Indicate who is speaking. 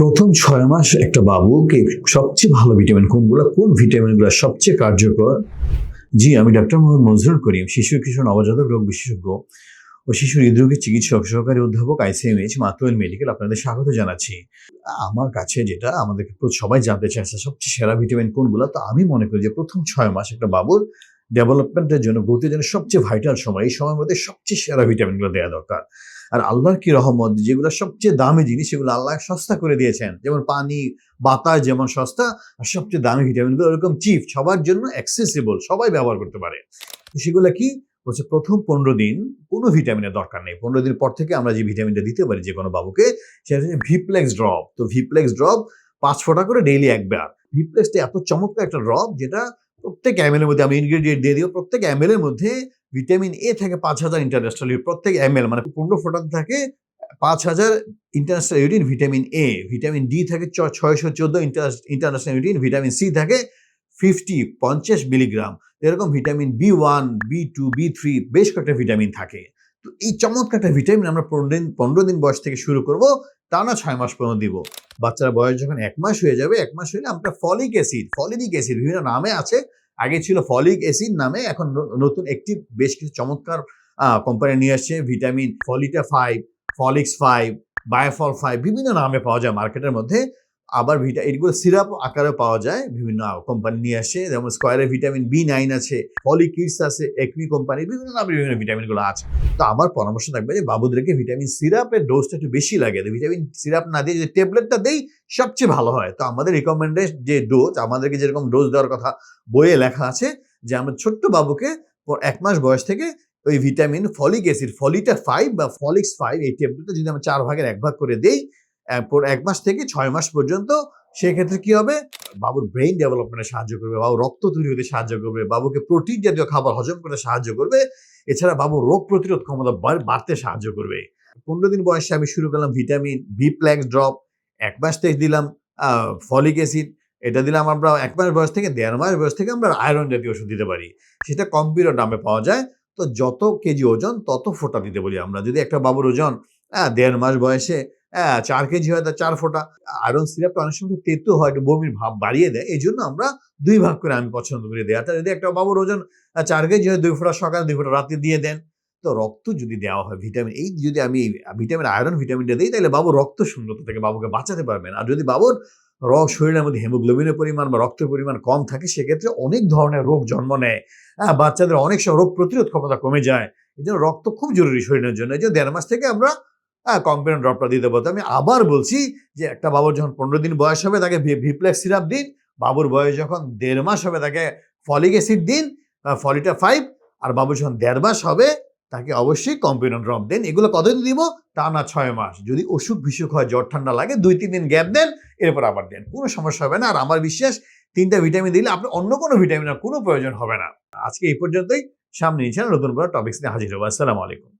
Speaker 1: প্রথম ছয় মাস একটা বাবুকে সবচেয়ে ভালো ভিটামিন কোনগুলো? কোন ভিটামিনগুলো সবচেয়ে কার্যকর? জি, আমি ডাক্তার মোহাম্মদ মজরুল করিম, শিশু কিশোর, নবজাতক রোগ বিশেষজ্ঞ ও শিশুর হৃদরোগের চিকিৎসক, সহকারী অধ্যাপক আইসিএমএইচ মাতুয়েল মেডিকেল আপনাদের স্বাগত জানাচ্ছি। আমার কাছে যেটা আমাদের সবাই জানতে চাইছে সবচেয়ে সেরা ভিটামিন কোনগুলো? তো আমি মনে করি যে প্রথম ছয় মাস একটা বাবুর ডেভেলপমেন্টের জন্য গ্রোথের জন্য সবচেয়ে ভাইটাল সময়, এই সময়ের মধ্যে সবচেয়ে সেরা ভিটামিনগুলো দেওয়া দরকার। আর আল্লাহর কি রহমত? যেগুলো সবচেয়ে দামি জিনিস, সেগুলো আল্লাহ সস্তা করে দিয়েছেন। যেমন পানি, বাতাস যেমন সস্তা, আর সবচেয়ে দামি ভিটামিনগুলো এরকম চিপ সবার জন্য অ্যাক্সেসিবল সবাই ব্যবহার করতে পারে। সেগুলো কি? বলছে, প্রথম পনেরো দিন কোনো ভিটামিনের দরকার নেই। পনেরো দিন পর থেকে আমরা যে ভিটামিনটা দিতে পারি যে কোনো বাবুকে, সেটা হচ্ছে ভিপ্লেক্স ড্রপ তো ভিপ্লেক্স ড্রপ পাঁচ ফোঁটা করে ডেইলি একবার। ভিপ্লেক্সটা এত চমৎকার একটা ড্রপ যেটা প্রত্যেক এর মধ্যে, আমি ইনগ্রেডিয়েন্ট দিয়ে দিও, প্রত্যেক এর মধ্যে ভিটামিন এ থাকে পাঁচ হাজার ইন্টারন্যাশনাল প্রত্যেক এম এল মানে পনেরো ফোটাতে থাকে পাঁচ হাজার ইন্টারন্যাশনাল ইউরিন ভিটামিন এ ভিটামিন ডি থাকে ছয়শো চোদ্দ ইন্টারন্যাশনাল ইউরিন ভিটামিন সি থাকে ফিফটি পঞ্চাশ মিলিগ্রাম এরকম vitamin B one B two B three বেশ কয়েকটা ভিটামিন থাকে। তো এই চমৎকারটা ভিটামিন আমরা পনেরো দিন পনেরো দিন বয়স থেকে শুরু করব তা না ছয় মাস পর্যন্ত দিব। বাচ্চার বয়স যখন এক মাস হয়ে যাবে, এক মাস হলে আমরা ফলিক অ্যাসিড ফলিক অ্যাসিড বিভিন্ন নামে আছে আগে ছিল ফলিক অ্যাসিড নামে, এখন নতুন একটি বেশ কিছু চমৎকার কোম্পানি নিয়ে আসছে, vitamin, ফলিটা five ফলিক্স five Biofol five বিভিন্ন নামে পাওয়া যায় মার্কেটের মধ্যে। আবার ভিটা এগুলো সিরাপ আকারে পাওয়া যায়, বিভিন্ন কোম্পানি নিয়ে আসে, যেমন স্কোয়ারের ভিটামিন বি নাইন আছে ফলিকিডস আছে একমি কোম্পানির বিভিন্ন নামের বিভিন্ন ভিটামিনগুলো আছে। তো আমার পরামর্শ থাকবে যে বাবুদেরকে ভিটামিন সিরাপের ডোজটা একটু বেশি লাগে ভিটামিন সিরাপ না দিয়ে যদি ট্যাবলেটটা দেই, সবচেয়ে ভালো হয়। তো আমাদের রিকমেন্ডেড যে ডোজ আমাদেরকে যেরকম ডোজ দেওয়ার কথা বইয়ে লেখা আছে, যে আমরা ছোট্ট বাবুকে এক মাস বয়স থেকে ওই vitamin folic acid Folita five বা ফলিক্স ফাইভ এই ট্যাবলেটটা যদি আমরা চার ভাগের এক ভাগ করে দেই এক মাস থেকে ছয় মাস পর্যন্ত সেক্ষেত্রে কি হবে? বাবুর ব্রেইন ডেভেলপমেন্টে সাহায্য করবে, বাবু রক্ত তৈরি হতে সাহায্য করবে, বাবুকে প্রোটিন জাতীয় খাবার হজম করতে সাহায্য করবে, এছাড়া বাবুর রোগ প্রতিরোধ ক্ষমতা বাড়তে সাহায্য করবে। পনেরো দিন বয়সে আমি শুরু করলাম ভিটামিন বি প্ল্যাক্স ড্রপ এক মাস থেকে দিলাম ফলিক অ্যাসিড এটা দিলাম আমরা এক মাস বয়স থেকে, দেড় মাস বয়স থেকে আমরা আয়রন জাতীয় ওষুধ দিতে পারি। সেটা কম্পিউটার নামে পাওয়া যায়, তো যত কেজি ওজন তত ফোটা দিতে বলি আমরা। যদি একটা বাবুর ওজন দেড় মাস বয়সে আহ, চার কেজি হয় তা চার ফোঁটা। আয়রন সিরাপটা অনেক সময় তেতো হয় একটু বমির ভাব বাড়িয়ে দেয়। এই জন্য আমরা দুই ভাগ করে আমি পছন্দ করি দেওয়াটা যদি একটা বাবুর ওজন চার কেজি হয় দুই ফোঁটা সকালে দুই ফোঁটা রাতে দিয়ে দেন তো রক্ত যদি দেওয়া হয় ভিটামিন এই যদি আমি ভিটামিন আয়রন ভিটামিনটা দিই তাহলে বাবুর রক্ত শূন্যতা থেকে বাবুকে বাঁচাতে পারবেন। আর যদি বাবুর রক শরীরের মধ্যে হেমোগ্লোবিনের পরিমাণ বা রক্তের পরিমাণ কম থাকে সেক্ষেত্রে অনেক ধরনের রোগ জন্ম নেয়। হ্যাঁ বাচ্চাদের অনেক সময় রোগ প্রতিরোধ ক্ষমতা কমে যায়। এই জন্য রক্ত খুব জরুরি শরীরের জন্য। এই যে দেড় মাস থেকে আমরা হ্যাঁ কম্পিউটার ড্রপটা দিতে পারতো আমি আবার বলছি যে একটা বাবুর যখন পনেরো দিন বয়স হবে, তাকে ভিপ্লেক্স সিরাপ দিন। বাবুর বয়স যখন দেড় মাস হবে, তাকে ফলিক অ্যাসিড দিন ফলিটা ফাইভ আর বাবু যখন দেড় মাস হবে, তাকে অবশ্যই কম্পিউটার ড্রপ দেন। এগুলো কতদিন দিব? তা না, ছয় মাস। যদি অসুখ বিসুখ হয়, জ্বর ঠান্ডা লাগে, দুই, তিন দিন গ্যাপ দেন, এরপর আবার দেন। কোনো সমস্যা হবে না। আর আমার বিশ্বাস, তিনটা ভিটামিন দিলে আপনার অন্য কোনো ভিটামিনের কোনো প্রয়োজন হবে না। আজকে এই পর্যন্তই। সামনে নিচ্ছেন নতুন কোনো টপিক্স নিয়ে হাজির হব। আসসালামু আলাইকুম।